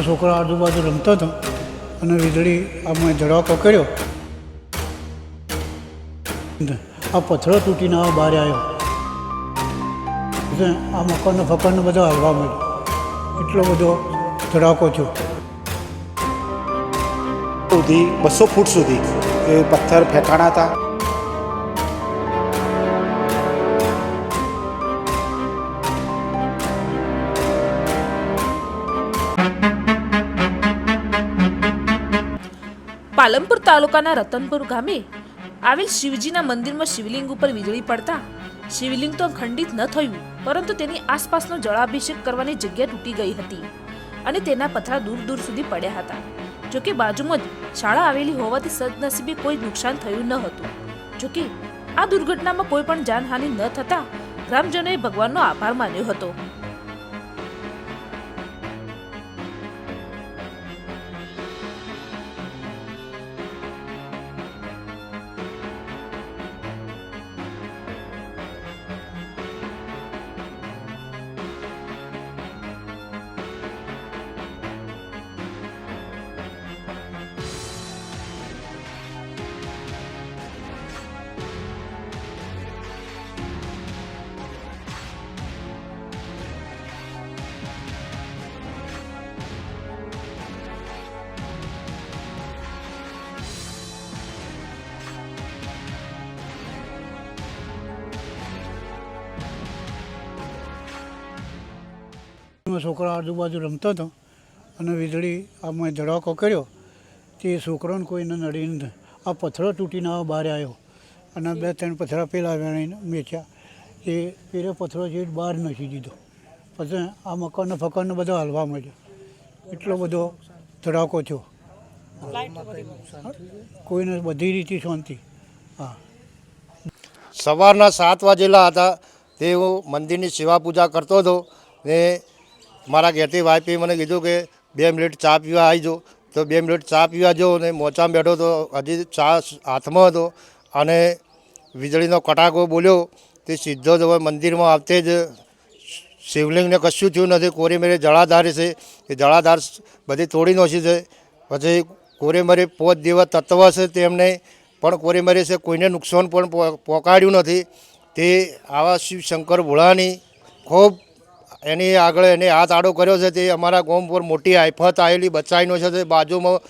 એમાં છોકરા આજુબાજુ રમતા હતા અને વીજળી આમાં ધડાકો કર્યો. આ પથ્થરો તૂટીને આ બહાર આવ્યો. એટલે આ મકાનને ફકાનને બધા હલવા મળ્યો એટલો બધો ધડાકો થયો. સુધી, બસો ફૂટ સુધી એ પથ્થર ફેંકાણા હતા. પાલનપુર તાલુકાના રતનપુર ગામે આવેલ શિવજીના મંદિરમાં શિવલિંગ ઉપર વીજળી પડતા શિવલિંગ તો ખંડિત ન થયું, પરંતુ તેની આસપાસનો જળાભિષેક કરવાની જગ્યા તૂટી ગઈ હતી અને તેના પથરા દૂર દૂર સુધી પડ્યા હતા. જોકે બાજુમાં જ શાળા આવેલી હોવાથી સદનસીબે કોઈ નુકસાન થયું ન હતું. જોકે આ દુર્ઘટનામાં કોઈ પણ જાનહાનિ ન થતા ગ્રામજનોએ ભગવાનનો આભાર માન્યો હતો. છોકરા આજુબાજુ રમતો હતો અને વીજળી આમાં ધડાકો કર્યો. તે છોકરાને કોઈને નડી આ પથ્થરો તૂટીને આ બહાર આવ્યો. અને બે ત્રણ પથરા પેલા વેણીને મેચ્યા. એ પેલો પથરો છે બહાર નાખી દીધો. પછી આ મકાનને ફકાનને બધો હલવા માંડ્યો. એટલો બધો ધડાકો થયો. કોઈને બધી રીતે શાંતિ. હા. સવારના સાત વાગેલા હતા. તે હું મંદિરની સેવા પૂજા કરતો હતો ને મારા ઘેરથી વાઈફે મને કીધું કે બે મિનિટ ચા પીવા આવી જો. તો બે મિનિટ ચા પીવા જો ને મોચામાં બેઠો તો હજી ચા હાથમાં હતો અને વીજળીનો કટાકો બોલ્યો. તે સીધો જ હવે મંદિરમાં આવતે જ શિવલિંગને કશું થયું નથી. કોરી મેરે જળાધાર છે. એ જળાધાર બધી તોડી નાખી છે. પછી કોરેમરે પોત દેવા તત્વ છે તેમને. પણ કોરેમરે છે કોઈને નુકસાન પણ પહોંચાડ્યું નથી. તે આવા શિવ શંકર ભોળાની ખૂબ એની આગળ એને હાથ આડો કર્યો છે તે અમારા ગામ પર મોટી આફત આવેલી બચાવીનો છે તે બાજુમાં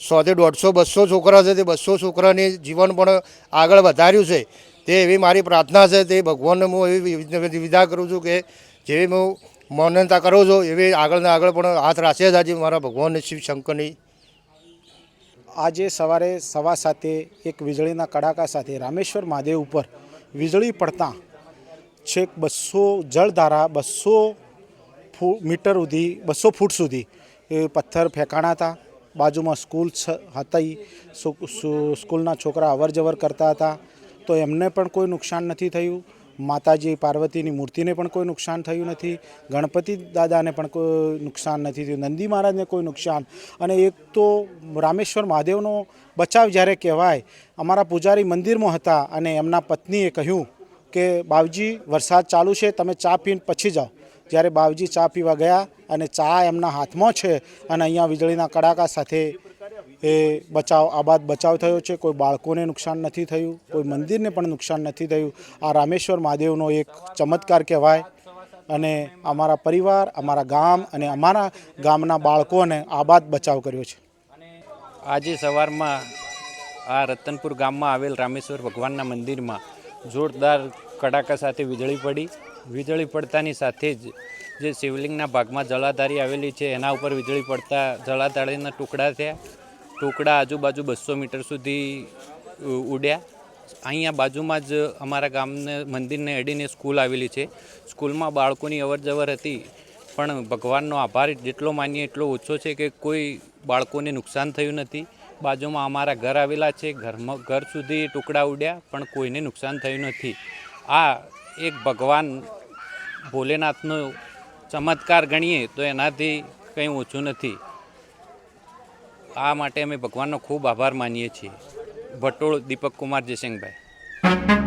સોથી દોઢસો, બસો છોકરા છે તે બસો છોકરાની જીવન પણ આગળ વધાર્યું છે. તે એવી મારી પ્રાર્થના છે તે ભગવાનને હું એવી વિદા કરું છું કે જેવી હું માન્યતા કરું છું એવી આગળને આગળ પણ હાથ રાખે છે આજે મારા ભગવાન શિવ શંકરની. આજે સવારે સવા સાતે એક વીજળીના કડાકા સાથે રામેશ્વર મહાદેવ ઉપર વીજળી પડતા છેક બસો જળધારા, બસો મીટર સુધી, બસો ફૂટ સુધી એ પથ્થર ફેંકાણા હતા. બાજુમાં સ્કૂલ હતી. સ્કૂલના છોકરા અવર જવર કરતા હતા. તો એમને પણ કોઈ નુકસાન નથી થયું. માતાજી પાર્વતીની મૂર્તિને પણ કોઈ નુકસાન થયું નથી. ગણપતિ દાદાને પણ કોઈ નુકસાન નથી થયું. નંદી મહારાજને કોઈ નુકસાન. અને એક તો રામેશ્વર મહાદેવનો બચાવ જ્યારે કહેવાય, અમારા પૂજારી મંદિરમાં હતા અને એમના પત્નીએ કહ્યું કે બાવજી, વરસાદ ચાલુ છે, તમે ચા પીને પછી જાઓ. જ્યારે બાવજી ચા પીવા ગયા અને ચા એમના હાથમાં છે અને અહીંયા વીજળીના કડાકા સાથે એ બચાવ, આબાદ બચાવ થયો છે. કોઈ બાળકોને નુકસાન નથી થયું, કોઈ મંદિરને પણ નુકસાન નથી થયું. આ રામેશ્વર મહાદેવનો એક ચમત્કાર કહેવાય. અને અમારા પરિવાર, અમારા ગામ અને અમારા ગામના બાળકોને આબાદ બચાવ કર્યો છે. આજે સવારમાં આ રતનપુર ગામમાં આવેલ રામેશ્વર ભગવાનના મંદિરમાં જોરદાર કડાકા સાથે વીજળી પડી. વીજળી પડતાની સાથે જ જે શિવલિંગના ભાગમાં જળાધારી આવેલી છે, એના ઉપર વીજળી પડતા જળાધારીના ટુકડા થયા. ટુકડા આજુબાજુ બસો મીટર સુધી ઉડ્યા. અહીંયા બાજુમાં જ અમારા ગામને, મંદિરને અડીને સ્કૂલ આવેલી છે. સ્કૂલમાં બાળકોની અવર જવર હતી, પણ ભગવાનનો આભાર જેટલો માનીએ એટલો ઓછો છે કે કોઈ બાળકોને નુકસાન થયું નથી. બાજુમાં અમારા ઘર આવેલા છે. ઘરમાં ઘર સુધી ટુકડા ઉડ્યા, પણ કોઈને નુકસાન થયું નથી. આ એક ભગવાન ભોલેનાથનો ચમત્કાર ગણીએ તો એનાથી કંઈ ઓછું નથી. આ માટે અમે ભગવાનનો ખૂબ આભાર માનીએ છીએ. ભટોળ દીપક કુમાર જયસિંહભાઈ.